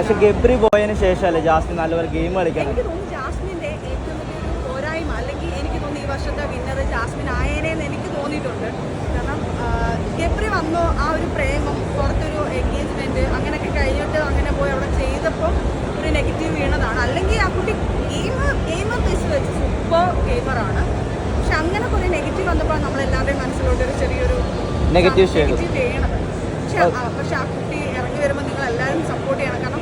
പക്ഷെ ഗബ്രി പോയതിന് ശേഷമല്ലേ ജാസ്മിൻ നല്ലപോലെ ഗെയിം കളിക്കണം എനിക്ക് തോന്നുന്നു ജാസ്മിന്റെ ഏറ്റവും വലിയൊരു പോരായ്മ അല്ലെങ്കിൽ എനിക്ക് തോന്നുന്നു ഈ വർഷത്തെ വിന്നർ ജാസ്മിൻ ആയേനെന്ന് എനിക്ക് തോന്നിയിട്ടുണ്ട്. കാരണം ഗബ്രി വന്നോ ആ ഒരു പ്രേമം പുറത്തൊരു എൻഗേജ്മെന്റ് അങ്ങനെയൊക്കെ കഴിഞ്ഞിട്ട് അങ്ങനെ പോയി അവിടെ ചെയ്തപ്പോൾ ഒരു നെഗറ്റീവ് വീണതാണ്. അല്ലെങ്കിൽ ആ കുട്ടി ഗെയിം ഗെയിം ബേസ് വെച്ച് സൂപ്പർ ഗെയിമറാണ് പക്ഷെ അങ്ങനെ കുറേ നെഗറ്റീവ് വന്നപ്പോൾ നമ്മളെല്ലാവരുടെയും മനസ്സിലോട്ട് ഒരു ചെറിയൊരു നെഗറ്റീവ് പക്ഷെ ആ കുട്ടി ഇറങ്ങി വരുമ്പോൾ നിങ്ങൾ എല്ലാവരും സപ്പോർട്ട് ചെയ്യണം. കാരണം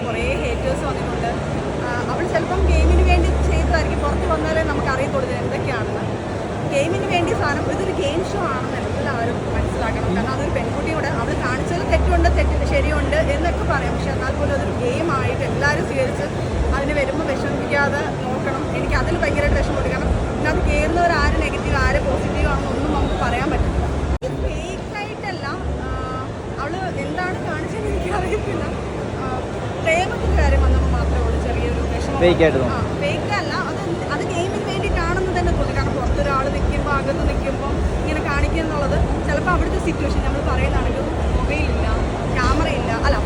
വേണ്ടി സാധനം ഇതൊരു ഗെയിം ഷോ ആണെന്ന് എല്ലാവരും മനസ്സിലാക്കണം. കാരണം അതൊരു പെൺകുട്ടിയോട് അവൾ കാണിച്ചത് തെറ്റുണ്ട് തെറ്റ് ശരിയുണ്ട് എന്നൊക്കെ പറയാം. പക്ഷെ എന്നാൽ പോലും അതൊരു ഗെയിം ആയിട്ട് എല്ലാവരും സ്വീകരിച്ച് അതിന് വരുമ്പോൾ വിഷമിപ്പിക്കാതെ നോക്കണം. എനിക്ക് അതിൽ ഭയങ്കരമായിട്ട് വിഷമമുണ്ട്. കാരണം ഇതിനകത്ത് കയറുന്നവർ ആര് നെഗറ്റീവ് ആര് പോസിറ്റീവ് ആണെന്നൊന്നും നമുക്ക് പറയാൻ പറ്റില്ല ഫേക്കായിട്ടല്ല അവൾ എന്താണ് കാണിച്ചതെന്ന് എനിക്ക് അറിയത്തില്ല പ്രേമത്തിന്റെ കാര്യം വന്നപ്പോൾ മാത്രമേ ഉള്ളൂ ചെറിയൊരു വിഷമം. ഫേക്ക് പഠിക്കുക എന്നുള്ളത് ചിലപ്പോൾ അവിടുത്തെ സിറ്റുവേഷൻ നമ്മൾ പറയുന്നതാണെങ്കിൽ മൊബൈൽ ഇല്ല ക്യാമറ ഇല്ല അല്ല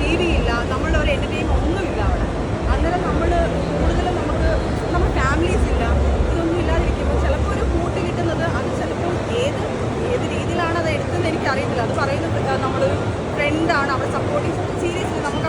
ടി വി ഇല്ല നമ്മളുടെ ഒരു എന്റർടൈൻമെന്റ് ഒന്നുമില്ല അവിടെ. അന്നേരം നമ്മൾ കൂടുതലും നമുക്ക് നമ്മുടെ ഫാമിലീസ് ഇല്ല ഇതൊന്നും ഇല്ലാതിരിക്കുമ്പോൾ ചിലപ്പോൾ ഒരു കൂട്ട് കിട്ടുന്നത് അത് ചിലപ്പോൾ ഏത് ഏത് രീതിയിലാണ് അത് എടുത്തതെന്ന് എനിക്കറിയുന്നില്ല അത് പറയുന്നത് നമ്മളൊരു ഫ്രണ്ടാണ് അവിടെ സപ്പോർട്ടിങ് സീരിയസ്ലി നമുക്ക്